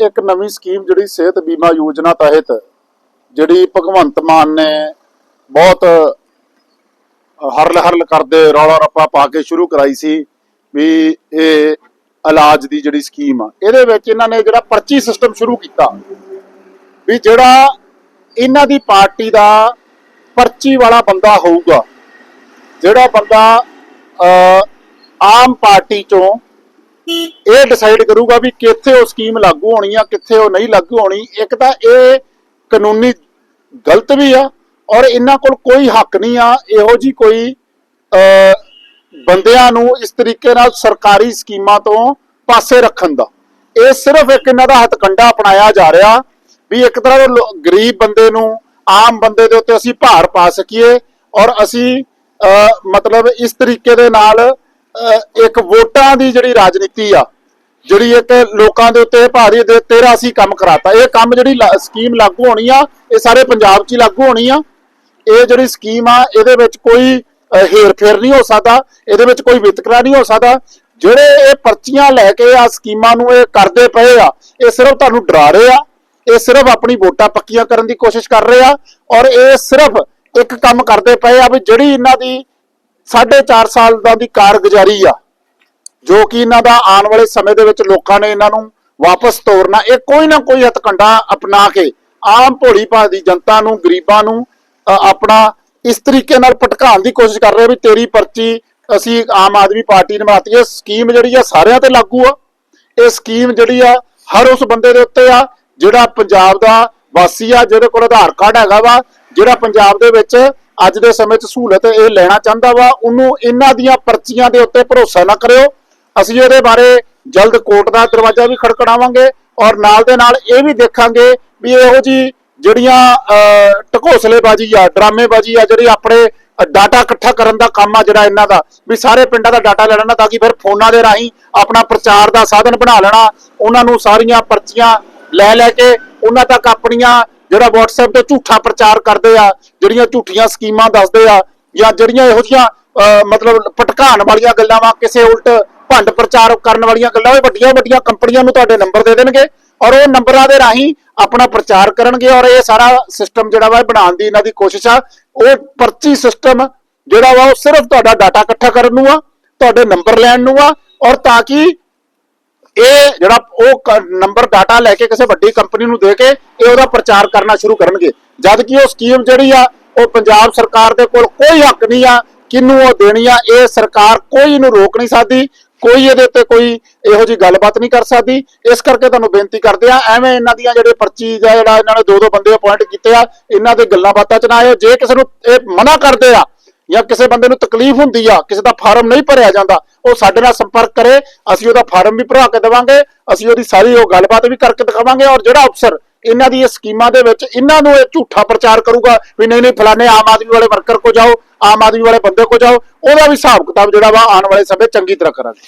ਇੱਕ ਨਵੀਂ ਸਕੀਮ ਜਿਹੜੀ ਸਿਹਤ ਬੀਮਾ ਯੋਜਨਾ ਤਹਿਤ ਜਿਹੜੀ ਭਗਵੰਤ ਮਾਨ ਨੇ ਬਹੁਤ ਹਰਲ ਹਰਲ ਕਰਦੇ ਰੌਲਾ ਰੱਪਾ ਪਾ ਕੇ ਸ਼ੁਰੂ ਕਰਾਈ ਸੀ ਵੀ ਇਹ ਇਲਾਜ ਦੀ ਜਿਹੜੀ ਸਕੀਮ ਆ ਇਹਦੇ ਵਿੱਚ ਇਹਨਾਂ ਨੇ ਜਿਹੜਾ ਪਰਚੀ ਸਿਸਟਮ ਸ਼ੁਰੂ ਕੀਤਾ ਵੀ ਜਿਹੜਾ ਇਹਨਾਂ ਦੀ ਪਾਰਟੀ ਦਾ ਪਰਚੀ ਵਾਲਾ ਬੰਦਾ ਹੋਊਗਾ ਜਿਹੜਾ ਬੰਦਾ ਅਹ, ਆਮ ਪਾਰਟੀ ਚੋਂ ਇਹ ਡਿਸਾਈਡ ਕਰੂਗਾ ਵੀ ਕਿੱਥੇ ਉਹ ਸਕੀਮ ਲਾਗੂ ਹੋਣੀ ਆ, ਕਿੱਥੇ ਉਹ ਨਹੀਂ ਲਾਗੂ ਹੋਣੀ। ਇੱਕ ਤਾਂ ਇਹ ਕਾਨੂੰਨੀ ਗਲਤ ਵੀ ਆ ਔਰ ਇਹਨਾਂ ਕੋਲ ਕੋਈ ਹੱਕ ਨਹੀਂ ਆ, ਇਹੋ ਜੀ ਕੋਈ ਬੰਦਿਆਂ ਨੂੰ ਇਸ ਤਰੀਕੇ ਨਾਲ ਸਰਕਾਰੀ ਸਕੀਮਾਂ ਤੋਂ ਪਾਸੇ ਰੱਖਣ ਦਾ। ਇਹ ਸਿਰਫ ਇੱਕ ਇਹਨਾਂ ਦਾ ਹੱਥਕੰਡਾ ਅਪਣਾਇਆ ਜਾ ਰਿਹਾ ਵੀ ਇੱਕ ਤਰ੍ਹਾਂ ਦਾ ਗਰੀਬ ਬੰਦੇ ਨੂੰ, ਆਮ ਬੰਦੇ ਦੇ ਉੱਤੇ ਅਸੀਂ ਭਾਰ ਪਾ ਸਕੀਏ ਔਰ ਅਸੀਂ ਮਤਲਬ ਇਸ ਤਰੀਕੇ ਦੇ ਨਾਲ ਇੱਕ ਵੋਟਾਂ ਦੀ ਜਿਹੜੀ ਰਾਜਨੀਤੀ ਆ ਜਿਹੜੀ ਇੱਕ ਲੋਕਾਂ ਦੇ ਉੱਤੇ ਭਾਰੀ ਦੇ ਤੇਰਾ ਅਸੀਂ ਕੰਮ ਕਰਾਤਾ। ਇਹ ਕੰਮ ਜਿਹੜੀ ਸਕੀਮ ਲਾਗੂ ਹੋਣੀ ਆ ਇਹ ਸਾਰੇ ਪੰਜਾਬ 'ਚ ਹੀ ਲਾਗੂ ਹੋਣੀ ਆ। ਇਹ ਜਿਹੜੀ ਸਕੀਮ ਆ ਇਹਦੇ ਵਿੱਚ ਕੋਈ ਅਹ, ਨਹੀਂ ਹੋ ਸਕਦਾ ਇਹਦੇ ਵਿੱਚ ਕੋਈ ਵਿਤਕਰਾ ਨਹੀਂ ਹੋ ਸਕਦਾ। ਜਿਹੜੇ ਇਹ ਪਰਚੀਆਂ ਲੈ ਕੇ ਆ ਸਕੀਮਾਂ ਨੂੰ ਇਹ ਕਰਦੇ ਪਏ ਆ ਇਹ ਸਿਰਫ ਤੁਹਾਨੂੰ ਡਰਾ ਰਹੇ ਆ। ਇਹ ਸਿਰਫ ਆਪਣੀ ਵੋਟਾਂ ਪੱਕੀਆਂ ਕਰਨ ਦੀ ਕੋਸ਼ਿਸ਼ ਕਰ ਰਹੇ ਆ ਔਰ ਇਹ ਸਿਰਫ ਇੱਕ ਕੰਮ ਕਰਦੇ ਪਏ ਆ ਵੀ ਜਿਹੜੀ ਇਹਨਾਂ ਦੀ 4.5 ਸਾਲ ਦਾ ਦੀ ਕਾਰਗੁਜ਼ਾਰੀ ਆ, ਜੋ ਕਿ ਇਹਨਾਂ ਦਾ ਆਉਣ ਵਾਲੇ ਸਮੇਂ ਦੇ ਵਿੱਚ ਲੋਕਾਂ ਨੇ ਇਹਨਾਂ ਨੂੰ ਵਾਪਸ ਤੋਰਨਾ, ਇਹ ਕੋਈ ਨਾ ਕੋਈ ਹਤਕੰਡਾ ਅਪਣਾ ਕੇ ਆਮ ਭੋਲੀ ਭਾਲੀ ਜਨਤਾ ਨੂੰ, ਗਰੀਬਾਂ ਨੂੰ ਆਪਣਾ ਇਸ ਤਰੀਕੇ ਨਾਲ ਭਟਕਾਉਣ ਦੀ ਕੋਸ਼ਿਸ਼ ਕਰ ਰਹੇ ਵੀ ਤੇਰੀ ਪਰਚੀ ਅਸੀਂ ਆਮ ਆਦਮੀ ਪਾਰਟੀ ਨੇ ਬਣਾਤੀ ਹੈ ਸਕੀਮ ਜਿਹੜੀ ਆ ਸਾਰਿਆਂ ਤੇ ਲਾਗੂ ਆ। ਇਹ ਸਕੀਮ ਜਿਹੜੀ ਆ ਹਰ ਉਸ ਬੰਦੇ ਦੇ ਉੱਤੇ ਆ, ਜਿਹੜਾ ਪੰਜਾਬ ਦਾ ਵਾਸੀ ਆ, ਜਿਹਦੇ ਕੋਲ ਆਧਾਰ ਕਾਰਡ ਹੈਗਾ ਵਾ, ਜਿਹੜਾ ਪੰਜਾਬ ਦੇ ਵਿੱਚ ਅੱਜ ਦੇ ਸਮੇਂ 'ਚ ਸਹੂਲਤ ਇਹ ਲੈਣਾ ਚਾਹੁੰਦਾ ਵਾ ਉਹਨੂੰ ਇਹਨਾਂ ਦੀਆਂ ਪਰਚੀਆਂ ਦੇ ਉੱਤੇ ਭਰੋਸਾ ਨਾ ਕਰਿਓ। ਅਸੀਂ ਇਹਦੇ ਬਾਰੇ ਜਲਦ ਕੋਰਟ ਦਾ ਦਰਵਾਜ਼ਾ ਵੀ ਖੜਕੜਾਵਾਂਗੇ ਔਰ ਨਾਲ ਦੇ ਨਾਲ ਇਹ ਵੀ ਦੇਖਾਂਗੇ ਵੀ ਇਹੋ ਜੀ ਜਿਹੜੀਆਂ ਅਹ, ਆ ਡਰਾਮੇਬਾਜ਼ੀ ਆ ਜਿਹੜੀ ਆਪਣੇ ਡਾਟਾ ਇਕੱਠਾ ਕਰਨ ਦਾ ਕੰਮ ਆ ਜਿਹੜਾ ਇਹਨਾਂ ਦਾ ਵੀ ਸਾਰੇ ਪਿੰਡਾਂ ਦਾ ਡਾਟਾ ਲੈ ਲੈਣਾ ਤਾਂ ਕਿ ਫਿਰ ਫੋਨਾਂ ਦੇ ਰਾਹੀਂ ਆਪਣਾ ਪ੍ਰਚਾਰ ਦਾ ਸਾਧਨ ਬਣਾ ਲੈਣਾ ਉਹਨਾਂ ਨੂੰ ਸਾਰੀਆਂ ਪਰਚੀਆਂ ਲੈ ਲੈ ਕੇ ਉਹਨਾਂ ਤੱਕ ਆਪਣੀਆਂ ਜਿਹੜਾ WhatsApp ਤੇ ਝੂਠਾ ਪ੍ਰਚਾਰ ਕਰਦੇ ਆ, ਜਿਹੜੀਆਂ ਝੂਠੀਆਂ ਸਕੀਮਾਂ ਦੱਸਦੇ ਆ, ਜਾਂ ਜਿਹੜੀਆਂ ਇਹੋ ਜਿਹੀਆਂ ਮਤਲਬ ਭਟਕਾਉਣ ਵਾਲੀਆਂ ਗੱਲਾਂ ਵਾ, ਕਿਸੇ ਉਲਟ ਭੰਡ ਪ੍ਰਚਾਰ ਕਰਨ ਵਾਲੀਆਂ ਗੱਲਾਂ, ਉਹ ਵੱਡੀਆਂ ਵੱਡੀਆਂ ਕੰਪਨੀਆਂ ਨੂੰ ਤੁਹਾਡੇ ਨੰਬਰ ਦੇ ਦੇਣਗੇ ਔਰ ਉਹ ਨੰਬਰਾਂ ਦੇ ਰਾਹੀਂ ਆਪਣਾ ਪ੍ਰਚਾਰ ਕਰਨਗੇ ਔਰ ਇਹ ਸਾਰਾ ਸਿਸਟਮ ਜਿਹੜਾ ਵਾ ਬਣਾਉਣ ਦੀ ਇਹਨਾਂ ਦੀ ਕੋਸ਼ਿਸ਼ ਆ। ਉਹ ਪਰਚੀ ਸਿਸਟਮ ਜਿਹੜਾ ਵਾ ਉਹ ਸਿਰਫ ਤੁਹਾਡਾ ਡਾਟਾ ਇਕੱਠਾ ਕਰਨ ਨੂੰ ਆ, ਤੁਹਾਡੇ ਨੰਬਰ ਲੈਣ ਨੂੰ ਆ ਔਰ ਤਾਂ ਕਿ ਇਹ ਜਿਹੜਾ ਉਹ ਨੰਬਰ ਡਾਟਾ ਲੈ ਕੇ ਕਿਸੇ ਵੱਡੀ ਕੰਪਨੀ ਨੂੰ ਦੇ ਕੇ ਇਹ ਉਹਦਾ ਪ੍ਰਚਾਰ ਕਰਨਾ ਸ਼ੁਰੂ ਕਰਨਗੇ। ਜਦ ਕਿ ਉਹ ਸਕੀਮ ਜਿਹੜੀ ਆ, ਉਹ ਪੰਜਾਬ ਸਰਕਾਰ ਦੇ ਕੋਲ ਕੋਈ ਹੱਕ ਨਹੀਂ ਆ, ਕਿਹਨੂੰ ਉਹ ਦੇਣੀ ਆ, ਇਹ ਸਰਕਾਰ ਕੋਈ ਇਹਨੂੰ ਰੋਕ ਨਹੀਂ ਸਕਦੀ, ਕੋਈ ਇਹਦੇ ਉੱਤੇ ਕੋਈ ਇਹੋ ਜੀ ਗੱਲਬਾਤ ਨਹੀਂ ਕਰ ਸਕਦੀ। ਇਸ ਕਰਕੇ ਤੁਹਾਨੂੰ ਬੇਨਤੀ ਕਰਦੇ ਆ, ਐਵੇਂ ਇਹਨਾਂ ਦੀਆਂ ਜਿਹੜੇ ਪਰਚੀ ਦਾ ਜਿਹੜਾ ਇਹਨਾਂ ਨੇ ਦੋ ਦੋ ਬੰਦੇ ਅਪਾਇੰਟ ਕੀਤੇ ਆ, ਇਹਨਾਂ ਦੇ ਗੱਲਾਂ ਬਾਤਾਂ ਚ ਨਾ ਆਇਓ। ਜੇ ਕਿਸੇ ਨੂੰ ਇਹ ਮਨਾ ਕਰਦੇ ਆ ਜਾਂ ਕਿਸੇ ਬੰਦੇ ਨੂੰ ਤਕਲੀਫ ਹੁੰਦੀ ਆ, ਕਿਸੇ ਦਾ ਫਾਰਮ ਨਹੀਂ ਭਰਿਆ ਜਾਂਦਾ, ਉਹ ਸਾਡੇ ਨਾਲ ਸੰਪਰਕ ਕਰੇ, ਅਸੀਂ ਉਹਦਾ ਫਾਰਮ ਵੀ ਭਰਾ ਕੇ ਦੇਵਾਂਗੇ, ਅਸੀਂ ਉਹਦੀ ਸਾਰੀ ਉਹ ਗੱਲਬਾਤ ਵੀ ਕਰਕੇ ਦਿਖਾਵਾਂਗੇ ਔਰ ਜਿਹੜਾ ਅਫਸਰ ਇਹਨਾਂ ਦੀ ਇਹ ਸਕੀਮਾਂ ਦੇ ਵਿੱਚ ਇਹਨਾਂ ਨੂੰ ਇਹ ਝੂਠਾ ਪ੍ਰਚਾਰ ਕਰੂਗਾ ਵੀ ਨਹੀਂ ਨਹੀਂ, ਫਲਾਣੇ ਆਮ ਆਦਮੀ ਵਾਲੇ ਵਰਕਰ ਕੋ ਜਾਓ, ਆਮ ਆਦਮੀ ਵਾਲੇ ਬੰਦੇ ਕੋ ਜਾਓ, ਉਹਦਾ ਵੀ ਹਿਸਾਬ ਕਿਤਾਬ ਜਿਹੜਾ ਵਾ ਆਉਣ ਵਾਲੇ ਸਮੇਂ ਚੰਗੀ ਤਰ੍ਹਾਂ ਕਰਾਂਗੇ।